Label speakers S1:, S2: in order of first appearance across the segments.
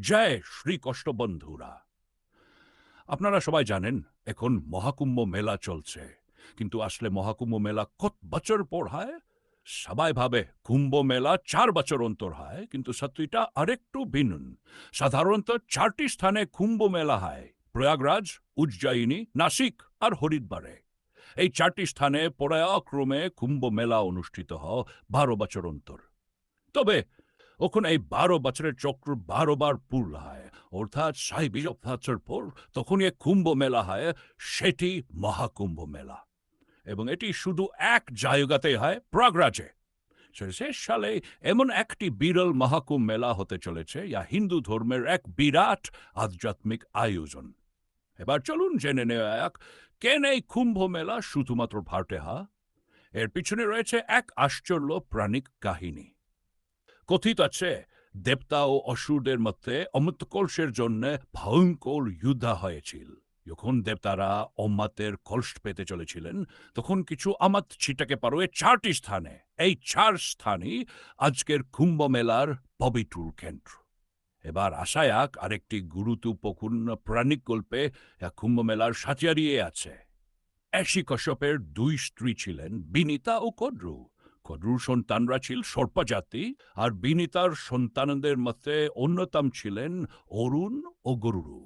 S1: জয় শ্রীকৃষ্ণ বন্ধুরা। আপনারা সবাই জানেন, এখন মহাকুম্ভ মেলা চলছে। কিন্তু আসলে মহাকুম্ভ মেলা কত বছর পর হয়? সবাই ভাবে কুম্ভ মেলা চার বছর অন্তর হয়, কিন্তু সত্যিটা আরেকটু ভিন্ন। সাধারণত চারটি স্থানে কুম্ভ মেলা হয়, প্রয়াগরাজ, উজ্জয়িনী, নাসিক আর হরিদ্বারে। এই চারটি স্থানে পর্যায়ক্রমে কুম্ভ মেলা অনুষ্ঠিত হয় বারো বছর অন্তর। তবে ওখানে এই বারো বছরের চক্র বারো বার পূর্ণ হয়। অর্থাৎ সাই বিশ বছর পর তখন এক কুম্ভ মেলা হয়, সেটি মহাকুম্ভ মেলা। এবং এটি শুধু এক জায়গাতে হয়, প্রয়াগরাজে। শেষ সালে এমন একটি বিরল মহাকুম্ভ মেলা হতে চলেছে, যা হিন্দু ধর্মের এক বিরাট আধ্যাত্মিক আয়োজন। এবার চলুন জেনে নেওয়া এক কেন এই কুম্ভ মেলা শুধুমাত্র ভারতে হা এর পিছনে রয়েছে এক আশ্চর্য প্রাণিক কাহিনী। কথিত আছে, দেবতা ও অসুরদের মধ্যে অমৃত কলসের জন্য ভয়ঙ্কর যুদ্ধ হয়েছিল। যখন দেবতারা অমাতের কলস পেতে চলেছিলেন, তখন কিছু আমাত ছিটাকে পারোয়ে চারটি স্থানে, এই চার স্থানই আজকের কুম্ভ মেলার পবিত্র কেন্দ্র। এবার আশায়াক আরেকটি গুরুত্বপূর্ণ প্রাণিক গল্পে কুম্ভ মেলার সাচিয়ারিয়ে আছে। এশি কশ্যপের দুই স্ত্রী ছিলেন বিনিতা ও কদ্রু। কদ্রুর সন্তানরা ছিল সর্পজাতি আর বিনিতার সন্তানদের মধ্যে অন্যতম ছিলেন অরুণ ও গরুরু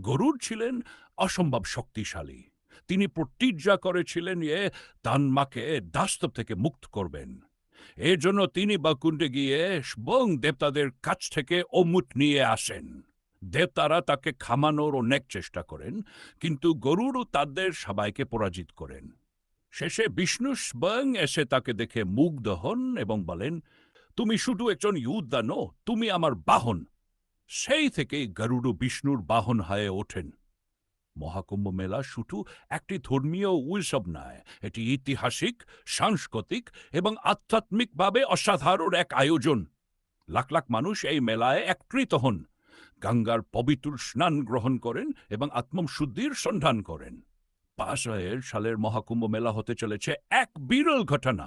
S1: গরুর ছিলেন অসম্ভব শক্তিশালী। তিনি প্রতিজ্ঞা করেছিলেন এ তান মাকে দাস্তব থেকে মুক্ত করবেন। এর জন্য তিনি বাকুণ্ডে গিয়ে বং দেবতাদের কাছ থেকে অমুট নিয়ে আসেন। দেবতারা তাকে খামানোর অনেক চেষ্টা করেন, কিন্তু গরুরও তাদের সবাইকে পরাজিত করেন। শেষে বিষ্ণু স্বয়ং এসে তাকে দেখে মুগ্ধ হন এবং বলেন, তুমি শুধু একজন ইউদ্ধা নো তুমি আমার বাহন। সেই থেকেই গরুড় বিষ্ণুর বাহন হয়ে ওঠেন। মহাকুম্ভ মেলা শুধু একটি ধর্মীয় উৎসব নয়, এটি ঐতিহাসিক সাংস্কৃতিক এবং আধ্যাত্মিকভাবে অসাধারণ এক আয়োজন। লাখ লাখ মানুষ এই মেলায় একত্রিত হন। গঙ্গার পবিত্র স্নান গ্রহণ করেন এবং আত্মশুদ্ধির সন্ধান করেন। পাশের সালের মহাকুম্ভ মেলা হতে চলেছে এক বিরল ঘটনা।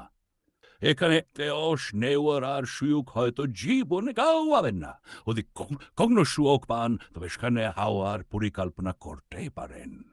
S1: এখানে তেয়স, নেওয়ার আর সুয়োগ হয়তো জীবনে কাউ পাবেন না। ওদিক কখনো সুয়োগ পান, তবে সেখানে হাওয়ার পরিকল্পনা করতেই পারেন।